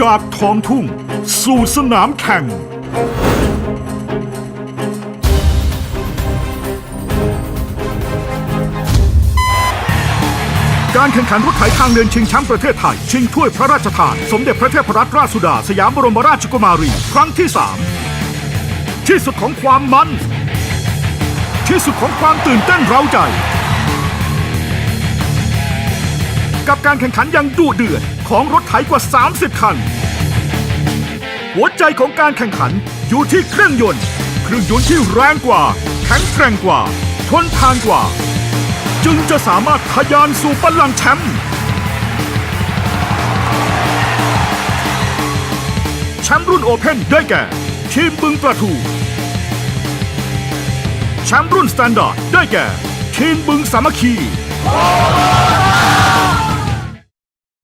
จากท้องทุ่ง สู่สนามแข่ง การแข่งขันรถไถทางเดินชิงแชมป์ประเทศไทย ชิงถ้วยพระราชทาน สมเด็จพระเทพรัตนราชสุดา สยามบรมราชกุมารี ครั้งที่ 3 ที่สุดของความมัน ที่สุดของความตื่นเต้นเร้าใจ กับการแข่งขันอย่างดุเดือดของรถไถกว่า 30 คัน หัวใจของการแข่งขันอยู่ที่เครื่องยนต์ เครื่องยนต์ที่แรงกว่า แข็งแกร่งกว่า ทนทานกว่า จึงจะสามารถทะยานสู่บัลลังก์แชมป์แชมป์รุ่นโอเพ่นได้แก่ ทีมบึงประทูแชมป์รุ่นสแตนดาร์ดได้แก่ทีมบึงสามัคคี